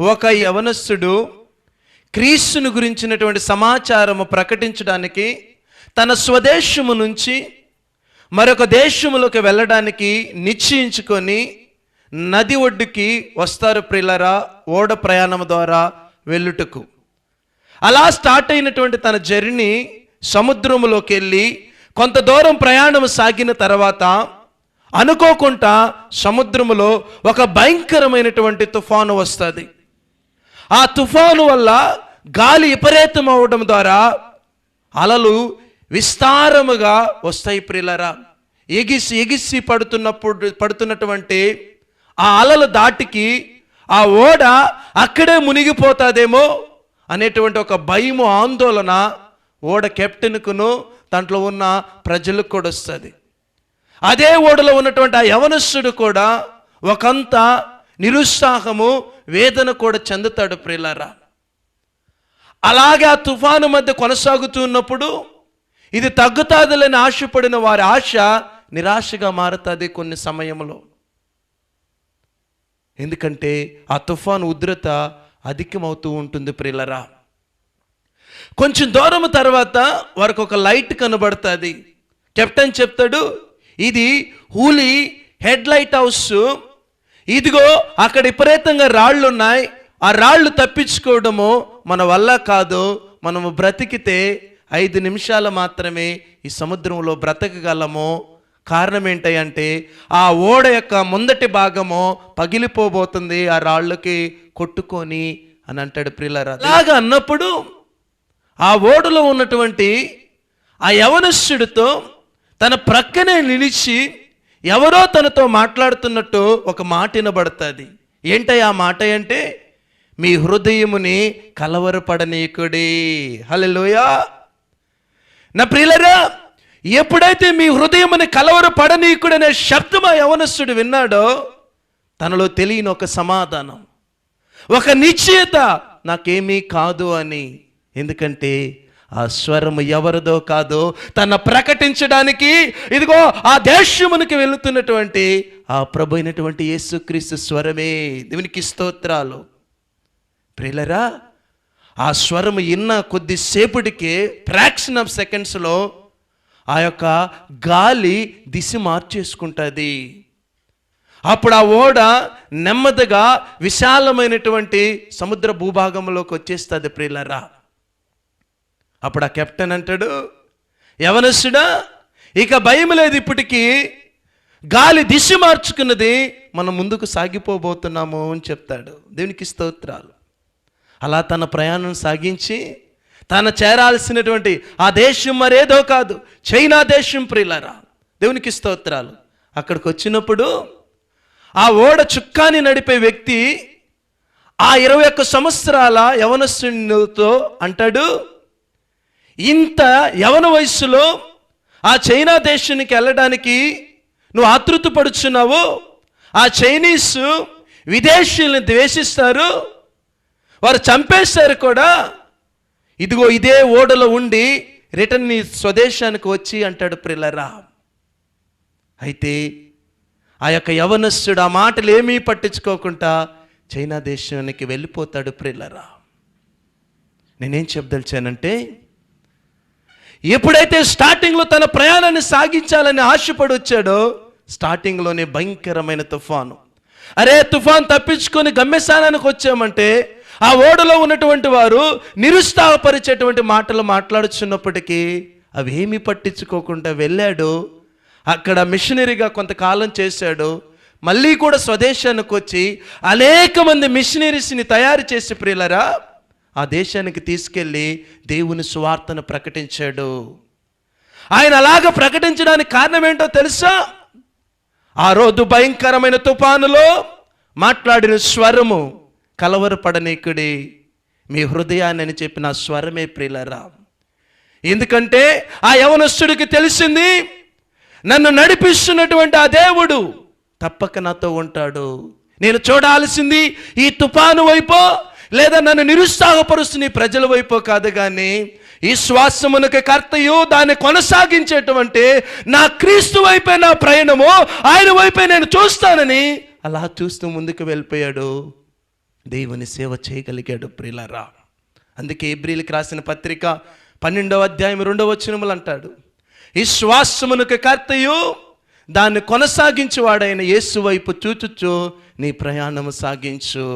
ఒక యవనస్సుడు క్రీస్తును గురించినటువంటి సమాచారము ప్రకటించడానికి తన స్వదేశము నుంచి మరొక దేశములోకి వెళ్ళడానికి నిశ్చయించుకొని నది ఒడ్డుకి వస్తారు ప్రిల్లరా ఓడ ప్రయాణం ద్వారా వెళ్ళుటకు. అలా స్టార్ట్ అయినటువంటి తన జర్నీ సముద్రంలోకి వెళ్ళి కొంత దూరం ప్రయాణం సాగిన తర్వాత అనుకోకుండా సముద్రములో ఒక భయంకరమైనటువంటి తుఫాను వస్తుంది. ఆ తుఫాను వల్ల గాలి విపరీతం అవడం ద్వారా అలలు విస్తారముగా వస్తాయి ప్రిలరా ఎగిసి ఎగిసి పడుతున్నప్పుడు పడుతున్నటువంటి ఆ అలల దాటికి ఆ ఓడ అక్కడే మునిగిపోతాదేమో అనేటువంటి ఒక భయము ఆందోళన ఓడ కెప్టెన్కును దాంట్లో ఉన్న ప్రజలకు కూడా వస్తుంది. అదే ఓడలో ఉన్నటువంటి ఆ యవనస్సుడు కూడా ఒకంత నిరుత్సాహము వేదన కూడా చెందుతాడు ప్రియులారా. అలాగే ఆ తుఫాను మధ్య కొనసాగుతున్నప్పుడు ఇది తగ్గుతాదులని ఆశపడిన వారి ఆశ నిరాశగా మారుతుంది కొన్ని సమయంలో. ఎందుకంటే ఆ తుఫాను ఉధృత అధికమవుతూ ఉంటుంది ప్రిలరా కొంచెం దూరం తర్వాత వారికి ఒక లైట్ కనబడుతుంది. కెప్టెన్ చెప్తాడు ఇది హూలీ హెడ్ లైట్ హౌస్ ఇదిగో అక్కడ విపరీతంగా రాళ్ళు ఉన్నాయి ఆ రాళ్ళు తప్పించుకోవడము మన వల్ల కాదు. మనము బ్రతికితే ఐదు నిమిషాలు మాత్రమే ఈ సముద్రంలో బ్రతకగలము. కారణం ఏంటంటే ఆ ఓడ యొక్క ముందటి భాగము పగిలిపోబోతుంది ఆ రాళ్ళకి కొట్టుకొని అని అంటాడు ప్రిల్లరా అలాగా అన్నప్పుడు ఆ ఓడలో ఉన్నటువంటి ఆ యవనస్సుడితో తన ప్రక్కనే నిలిచి ఎవరో తనతో మాట్లాడుతున్నట్టు ఒక మాట వినబడుతుంది. ఏంటయ్య ఆ మాట అంటే మీ హృదయముని కలవరపడనీకుడి హలోయా నా ప్రియులరా ఎప్పుడైతే మీ హృదయముని కలవరపడనీకుడనే శబ్దం ఆ యవనస్తుడు విన్నాడో తనలో తెలియని ఒక సమాధానం ఒక నిశ్చయత నాకేమీ కాదు అని. ఎందుకంటే ఆ స్వరము ఎవరిదో కాదో తన ప్రకటించడానికి ఇదిగో ఆ దేశమునికి వెళుతున్నటువంటి ఆ ప్రభు అయినటువంటి యేసుక్రీస్తు స్వరమే. దేవునికి స్తోత్రాలు. ప్రియులరా ఆ స్వరము ఇన్న కొద్దిసేపటికే ఫ్రాక్షన్ ఆఫ్ సెకండ్స్లో ఆ యొక్క గాలి దిశ మార్చేసుకుంటుంది. అప్పుడు ఆ ఓడ నెమ్మదిగా విశాలమైనటువంటి సముద్ర భూభాగంలోకి వచ్చేస్తుంది ప్రియులరా. అప్పుడు ఆ కెప్టెన్ అంటాడు యవనస్తుడా ఇక భయం లేదు ఇప్పటికీ. గాలి దిశ మార్చుకున్నది. మనం ముందుకు సాగిపోబోతున్నాము అని చెప్తాడు. దేవునికి స్తోత్రాలు. అలా తన ప్రయాణం సాగించి తన చేరాల్సినటువంటి ఆ దేశం మరేదో కాదు చైనా దేశం ప్రియులరా. దేవునికి స్తోత్రాలు. అక్కడికి వచ్చినప్పుడు ఆ ఓడ చుక్కాని నడిపే వ్యక్తి ఆ ఇరవై ఒక్క సంవత్సరాల యవనస్తునితో అంటాడు ఇంత యవన వయస్సులో ఆ చైనా దేశానికి వెళ్ళడానికి నువ్వు ఆతృత పడుచున్నావు ఆ చైనీస్ విదేశీయులను ద్వేషిస్తారు వారు చంపేస్తారు కూడా. ఇదిగో ఇదే ఓడలో ఉండి రిటర్న్ నీ స్వదేశానికి వచ్చి అంటాడు ప్రిల్లరా అయితే ఆ యొక్క యవనస్తుడు ఆ మాటలు ఏమీ పట్టించుకోకుండా చైనా దేశానికి వెళ్ళిపోతాడు ప్రిల్లరా నేనేం చెప్పదలిచానంటే ఎప్పుడైతే స్టార్టింగ్లో తన ప్రయాణాన్ని సాగించాలని ఆశపడి వచ్చాడో స్టార్టింగ్లోనే భయంకరమైన తుఫాను. అరే తుఫాన్ తప్పించుకొని గమ్యస్థానానికి వచ్చామంటే ఆ ఓడలో ఉన్నటువంటి వారు నిరుత్సాహపరిచేటువంటి మాటలు మాట్లాడుచున్నప్పటికీ అవి ఏమీ పట్టించుకోకుండా వెళ్ళాడు. అక్కడ మిషనరీగా కొంతకాలం చేశాడు. మళ్ళీ కూడా స్వదేశానికి వచ్చి అనేక మంది మిషనరీస్ని తయారు చేసి ప్రియులరా ఆ దేశానికి తీసుకెళ్ళి దేవుని సువార్తను ప్రకటించాడు. ఆయన అలాగ ప్రకటించడానికి కారణం ఏంటో తెలుసా? ఆ రోజు భయంకరమైన తుఫానులో మాట్లాడిన స్వరము కలవరపడనీకుడి మీ హృదయాన్ని అని చెప్పిన స్వరమే ప్రియులరా. ఎందుకంటే ఆ యవనస్తుడికి తెలిసింది నన్ను నడిపిస్తున్నటువంటి ఆ దేవుడు తప్పక నాతో ఉంటాడు. నేను చూడాల్సింది ఈ తుఫాను వైపో లేదా నన్ను నిరుత్సాహపరుస్తు నీ ప్రజల వైపు కాదు కానీ ఈ శ్వాసమునకు కర్తయు దాన్ని కొనసాగించేటువంటి నా క్రీస్తు వైపే నా ప్రయాణము ఆయన వైపే నేను చూస్తానని అలా చూస్తూ ముందుకు వెళ్ళిపోయాడు. దేవుని సేవ చేయగలిగాడు ప్రిలరా అందుకే ఏబ్రిల్కి రాసిన పత్రిక పన్నెండవ అధ్యాయం రెండవ చినుములు అంటాడు. ఈ శ్వాసమునకు కర్తయు దాన్ని కొనసాగించేవాడైన యేసు వైపు చూచుచు నీ ప్రయాణము సాగించు.